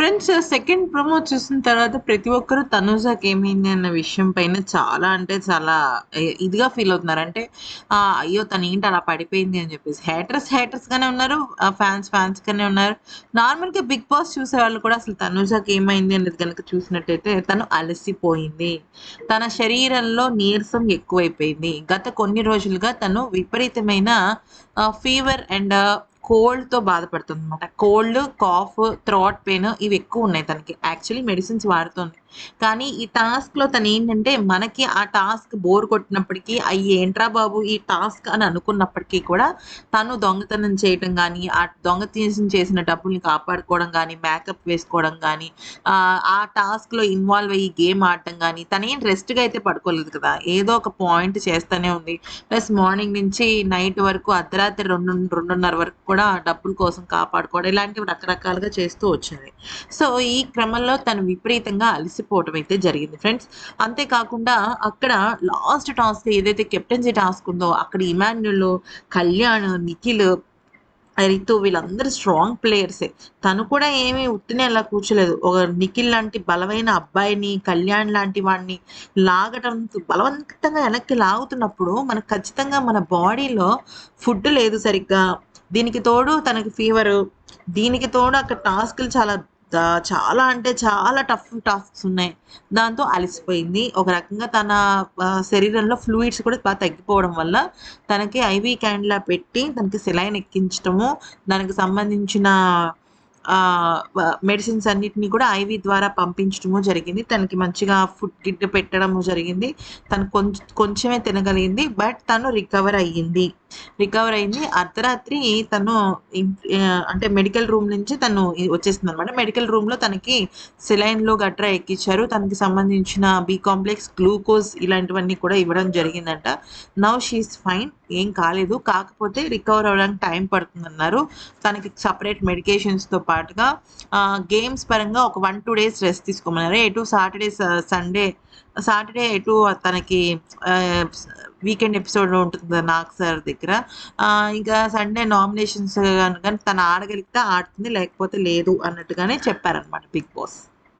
Friends second promo చూసిన తర్వాత ప్రతి ఒక్కరు తనుజాకి ఏమైంది అన్న విషయం పైన చాలా అంటే చాలా ఇదిగా ఫీల్ అవుతున్నారు. అంటే అయ్యో తను ఏంటి అలా పడిపోయింది అని చెప్పేసి. హేటర్స్ హేటర్స్ గానే ఉన్నారు. ఫ్యాన్స్ ఫ్యాన్స్ గానే ఉన్నారు. నార్మల్గా బిగ్ బాస్ చూసే వాళ్ళు కూడా అసలు తనుజాకి ఏమైంది అనేది కనుక చూసినట్టయితే తను అలసిపోయింది. తన శరీరంలో నీరసం ఎక్కువైపోయింది. గత కొన్ని రోజులుగా తను విపరీతమైన ఫీవర్ అండ్ కోల్డ్తో బాధపడుతుంది అనమాట కోల్డ్ కాఫ్ థ్రాట్ పెయిన్ ఇవి ఎక్కువ ఉన్నాయి తనకి. యాక్చువల్లీ మెడిసిన్స్ వాడుతుంది. కానీ ఈ టాస్క్లో తను ఏంటంటే మనకి ఆ టాస్క్ బోర్ కొట్టినప్పటికీ అయ్యి ఏంట్రా బాబు ఈ టాస్క్ అని అనుకున్నప్పటికీ కూడా తను దొంగతనం చేయటం కానీ ఆ దొంగతనం చేసిన డబ్బుల్ని కాపాడుకోవడం కానీ మేకప్ వేసుకోవడం కానీ ఆ టాస్క్లో ఇన్వాల్వ్ అయ్యి గేమ్ ఆడటం కానీ తనేం రెస్ట్గా అయితే పడుకోలేదు కదా. ఏదో ఒక పాయింట్ చేస్తూనే ఉంది. ప్లస్ మార్నింగ్ నుంచి నైట్ వరకు అర్ధరాత్రి రెండు రెండున్నర వరకు కూడా డబ్బుల కోసం కాపాడుకోవడం ఇలాంటివి రకరకాలుగా చేస్తూ వచ్చింది సో ఈ క్రమంలో తను విపరీతంగా అలసిపోవటం అయితే జరిగింది. ఫ్రెండ్స్ అంతేకాకుండా అక్కడ లాస్ట్ టాస్క్ ఏదైతే కెప్టెన్సీ టాస్క్ ఉందో అక్కడ ఇమాన్యుల్ కళ్యాణ్ నిఖిల్ రితు వీళ్ళందరూ స్ట్రాంగ్ ప్లేయర్సే తను కూడా ఏమీ ఉట్టినే అలా కూర్చోలేదు. ఒక నిఖిల్ లాంటి బలమైన అబ్బాయిని కళ్యాణ్ లాంటి వాడిని లాగటం బలవంతంగా వెనక్కి లాగుతున్నప్పుడు మనకు ఖచ్చితంగా మన బాడీలో ఫుడ్ లేదు సరిగ్గా. దీనికి తోడు తనకి ఫీవర్ దీనికి తోడు అక్కడ టాస్క్లు చాలా చాలా అంటే చాలా టఫ్ టాస్క్స్ ఉన్నాయి. దాంతో అలసిపోయింది. ఒక రకంగా తన శరీరంలో ఫ్లూయిడ్స్ కూడా బాగా తగ్గిపోవడం వల్ల తనకి ఐవీ క్యాండ్లా పెట్టి తనకి సెలైన్ ఎక్కించడము దానికి సంబంధించిన మెడిసిన్స్ అన్నిటిని కూడా ఐవి ద్వారా పంపించడము జరిగింది. తనకి మంచిగా ఫుడ్ గిడ్ పెట్టడము జరిగింది. తను కొంచెం కొంచెమే తినగలిగింది. బట్ తను రికవర్ అయ్యింది. రికవర్ అయింది. అర్ధరాత్రి తను అంటే మెడికల్ రూమ్ నుంచి తను వచ్చేసింది అనమాట మెడికల్ రూమ్లో తనకి సెలైన్లో గట్రా ఎక్కించారు తనకి సంబంధించిన బి కాంప్లెక్స్ గ్లూకోజ్ ఇలాంటివన్నీ కూడా ఇవ్వడం జరిగిందంట. నవ్ షీస్ ఫైన్ ఏం కాలేదు. కాకపోతే రికవర్ అవ్వడానికి టైం పడుతుందన్నారు. తనకి సపరేట్ మెడికేషన్స్తో పాటుగా గేమ్స్ పరంగా ఒక వన్ టూ డేస్ రెస్ట్ తీసుకోమన్నారు. ఎటు సాటర్డే సండే సాటర్డే ఎటు తనకి వీకెండ్ ఎపిసోడ్ ఉంటుంది నాగ్ సార్ దగ్గర. ఆ, ఇంకా సండే నామినేషన్స్ కానీ తను ఆడగలిగితే ఆడుతుంది లేకపోతే లేదు అన్నట్టుగానే చెప్పారనమాట బిగ్ బాస్.